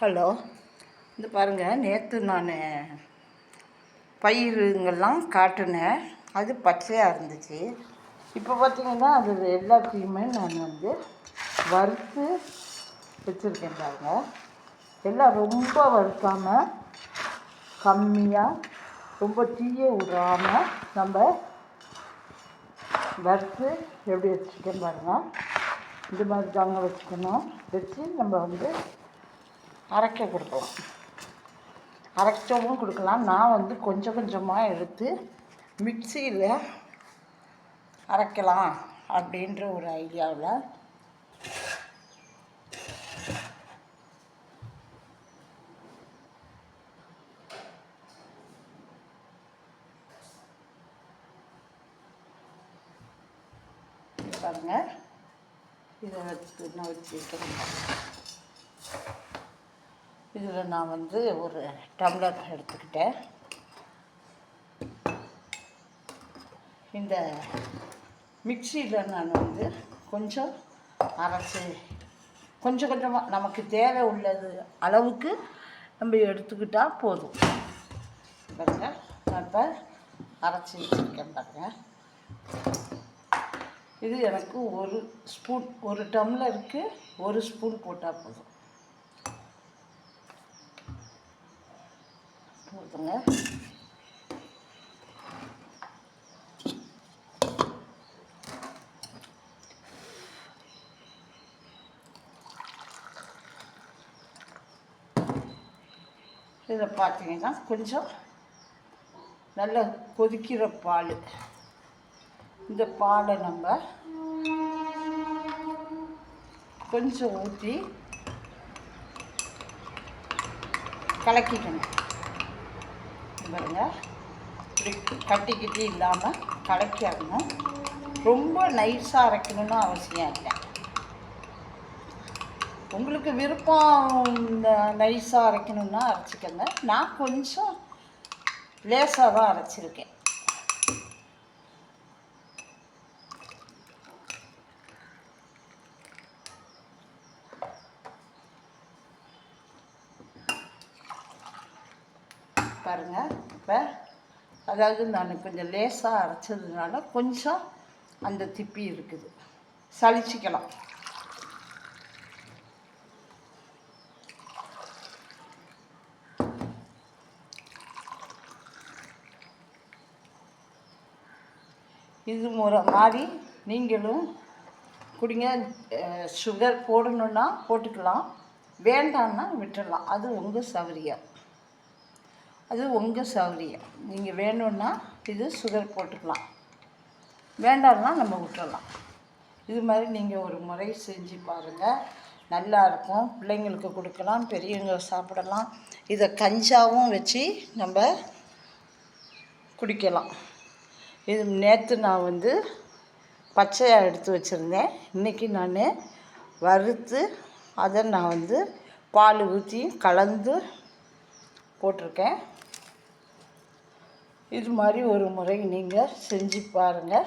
Hello. இது பாருங்கள் நேற்று நான் பயிருங்கெல்லாம் காட்டினேன். அது பச்சையாக இருந்துச்சு. இப்போ பார்த்தீங்கன்னா அது எல்லாத்தையுமே நான் வந்து வறுத்து வச்சுருக்கேன் பாருங்க. எல்லாம் ரொம்ப வறுக்காமல் கம்மியாக ரொம்ப தீய விடாமல் நம்ம வறுத்து எப்படி வச்சுருக்கேன் பாருங்கள் இந்த மாதிரி தாங்க வச்சுக்கணும். வச்சு நம்ம வந்து அரைக்க கொடுக்கலாம். அரைக்கவும் கொடுக்கலாம். நான் வந்து கொஞ்சம் கொஞ்சமாக எடுத்து மிக்சியில் அரைக்கலாம் அப்படின்ற ஒரு ஐடியாவில் பாருங்கள் இதை வச்சு நான் வச்சுருக்கேன். இதில் நான் வந்து ஒரு டம்ளர் எடுத்துக்கிட்டேன். இந்த மிக்சியில் நான் வந்து கொஞ்சம் அரைச்சி கொஞ்சம் கொஞ்சமாக நமக்கு தேவை உள்ளது அளவுக்கு நம்ம எடுத்துக்கிட்டால் போதும். பாருங்க நான் இப்போ அரைச்சி வச்சுருக்கேன் பாருங்க. இது எனக்கு ஒரு ஸ்பூன் ஒரு டம்ளருக்கு ஒரு ஸ்பூன் போட்டால் போதும். கொடுத்துருங்க. இதை பார்த்தீங்கன்னா கொஞ்சம் நல்லா கொதிக்கிற பால். இந்த பாலை நம்ம கொஞ்சம் ஊற்றி கலக்கிக்கணும். பாருங்க. இப்படி கட்டி கிட்டி இல்லாமல் கலக்கிடணும் ரொம்ப நைஸாக அரைக்கணும்னு அவசியம் இல்லை. உங்களுக்கு விருப்பம் நைஸாக அரைக்கணும்னா அரைச்சிக்கோங்க. நான் கொஞ்சம் லேசாக தான் அரைச்சிருக்கேன். பாருங்கள் இப்போ அதாவது நான் கொஞ்சம் லேசாக அரைச்சதுனால கொஞ்சம் அந்த திப்பி இருக்குது. சளிச்சிக்கலாம். இது முறை மாதிரி நீங்களும் குடிங்க. சுகர் போடணுன்னா போட்டுக்கலாம். வேண்டான்னா விட்டுடலாம் அது உங்கள் சௌரியம் அது உங்கள் சௌரியம் நீங்கள் வேணும்னா இது சுகர் போட்டுக்கலாம். வேண்டாம்னா நம்ம விட்டுறலாம். இது மாதிரி நீங்கள் ஒரு முறை செஞ்சு பாருங்கள் நல்லா இருக்கும். பிள்ளைங்களுக்கு கொடுக்கலாம் பெரியவங்க சாப்பிடலாம். இதை கஞ்சாவும் வச்சு நம்ம குடிக்கலாம். இது நேற்று நான் வந்து பச்சையாக எடுத்து வச்சுருந்தேன். இன்றைக்கி நான் வறுத்து அதை நான் வந்து பால் ஊற்றி கலந்து போட்டிருக்கேன். இது மாதிரி ஒரு முறை நீங்கள் செஞ்சு பாருங்கள்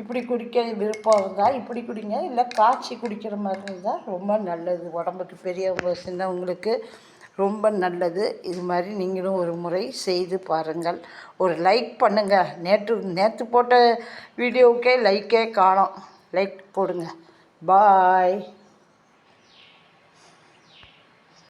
இப்படி குடிக்க விருப்பம் இருந்தால் இப்படி குடிங்க. இல்லை காய்ச்சி குடிக்கிற மாதிரி இருந்தால் ரொம்ப நல்லது. உடம்புக்கு பெரியவங்க சின்னவங்களுக்கு ரொம்ப நல்லது. இது மாதிரி நீங்களும் ஒரு முறை செய்து பாருங்கள். ஒரு லைக் பண்ணுங்கள் நேற்று நேற்று போட்ட வீடியோவுக்கே லைக்கே காணும். லைக் போடுங்க. பாய்.